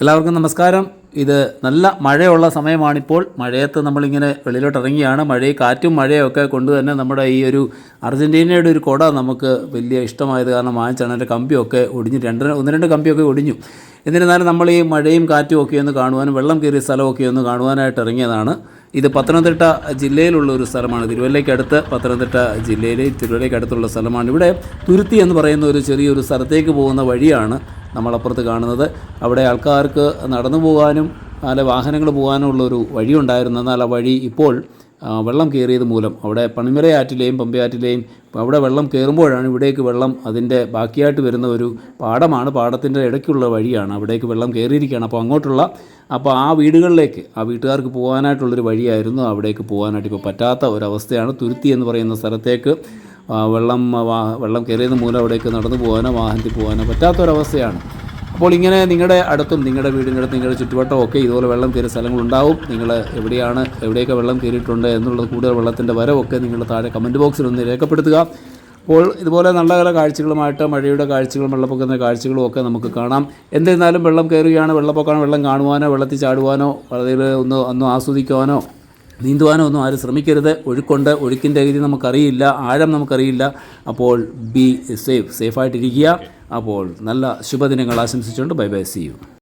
എല്ലാവർക്കും നമസ്കാരം. ഇത് നല്ല മഴയുള്ള സമയമാണിപ്പോൾ. മഴയത്ത് നമ്മളിങ്ങനെ വെളിയിലോട്ട് ഇറങ്ങിയാണ് മഴയും കാറ്റും മഴയൊക്കെ കൊണ്ട് തന്നെ നമ്മുടെ ഈ ഒരു അർജന്റീനയുടെ ഒരു കുട നമുക്ക് വലിയ ഇഷ്ടമായത് കാരണം വാങ്ങിച്ചാണ് അതിന്റെ കമ്പിയൊക്കെ ഒടിഞ്ഞു രണ്ട് ഒന്ന് രണ്ട് കമ്പിയൊക്കെ ഒടിഞ്ഞു. എന്നിരുന്നാലും നമ്മൾ ഈ മഴയും കാറ്റും ഒക്കെ ഒന്ന് കാണുവാനും വെള്ളം കയറിയ സ്ഥലമൊക്കെ ഒന്ന് കാണുവാനായിട്ട് ഇറങ്ങിയതാണ്. ഇത് പത്തനംതിട്ട ജില്ലയിലുള്ള ഒരു സ്ഥലമാണ്. തിരുവല്ലയ്ക്കടുത്ത് പത്തനംതിട്ട ജില്ലയിൽ തിരുവല്ലയ്ക്കടുത്തുള്ള സ്ഥലമാണ്. ഇവിടെ തുരുത്തി എന്ന് പറയുന്ന ഒരു ചെറിയൊരു സ്ഥലത്തേക്ക് പോകുന്ന വഴിയാണ് നമ്മളപ്പുറത്ത് കാണുന്നത്. അവിടെ ആൾക്കാർക്ക് നടന്നു പോകാനും അല്ല വാഹനങ്ങൾ പോകാനുമുള്ളൊരു വഴിയുണ്ടായിരുന്നു. എന്നാൽ ആ വഴി ഇപ്പോൾ വെള്ളം കയറിയത് മൂലം. അവിടെ പണിമലയാറ്റിലെയും പമ്പയാറ്റിലെയും അവിടെ വെള്ളം കയറുമ്പോഴാണ് ഇവിടേക്ക് വെള്ളം അതിന്റെ ബാക്കിയായിട്ട് വരുന്ന ഒരു പാടമാണ്. പാടത്തിന്റെ ഇടയ്ക്കുള്ള വഴിയാണ്. അവിടേക്ക് വെള്ളം കയറിയിരിക്കുകയാണ് അപ്പോൾ അങ്ങോട്ടുള്ള അപ്പോൾ ആ വീടുകളിലേക്ക് ആ വീട്ടുകാർക്ക് പോകാനായിട്ടുള്ളൊരു വഴിയായിരുന്നു അവിടേക്ക് പോകാനായിട്ട് ഇപ്പോൾ പറ്റാത്ത ഒരവസ്ഥയാണ്. തുരുത്തി എന്ന് പറയുന്ന സ്ഥലത്തേക്ക് വെള്ളം വെള്ളം കയറിയത് മൂലം അവിടേക്ക് നടന്നു പോകാനോ വാഹനത്തിൽ പോകാനോ പറ്റാത്തൊരവസ്ഥയാണ് അപ്പോൾ ഇങ്ങനെ നിങ്ങളുടെ അടുത്തും നിങ്ങളുടെ വീടിന്റെ അടുത്ത് നിങ്ങളുടെ ചുറ്റുവട്ടവും ഒക്കെ ഇതുപോലെ വെള്ളം കയറിയ സ്ഥലങ്ങളുണ്ടാവും. നിങ്ങൾ എവിടെയാണ് എവിടെയൊക്കെ വെള്ളം കയറിയിട്ടുണ്ട് എന്നുള്ളത് കൂടുതൽ വെള്ളത്തിന്റെ വരവൊക്കെ നിങ്ങൾ താഴെ കമന്റ് ബോക്സിൽ ഒന്ന് രേഖപ്പെടുത്തുക. അപ്പോൾ ഇതുപോലെ നല്ല നല്ല കാഴ്ചകളുമായിട്ട് മഴയുടെ കാഴ്ചകളും വെള്ളപ്പൊക്കത്തിന്റെ കാഴ്ചകളും ഒക്കെ നമുക്ക് കാണാം. എന്നിരുന്നാലും വെള്ളം കയറുകയാണ് വെള്ളപ്പൊക്കമാണ് വെള്ളം കാണുവാനോ വെള്ളത്തിൽ ചാടുവാനോ അതിൽ ഒന്ന് ഒന്ന് ആസ്വദിക്കുവാനോ നീന്തുവാനോ ഒന്നും ആരും ശ്രമിക്കരുത്. ഒഴുക്കുണ്ട്. ഒഴുക്കിന്റെ രീതി നമുക്കറിയില്ല. ആഴം നമുക്കറിയില്ല. അപ്പോൾ ബി സേഫ് സേഫായിട്ടിരിക്കുക അപ്പോൾ നല്ല ശുഭദിനങ്ങൾ ആശംസിച്ചുകൊണ്ട് ബൈ ബൈ സി യു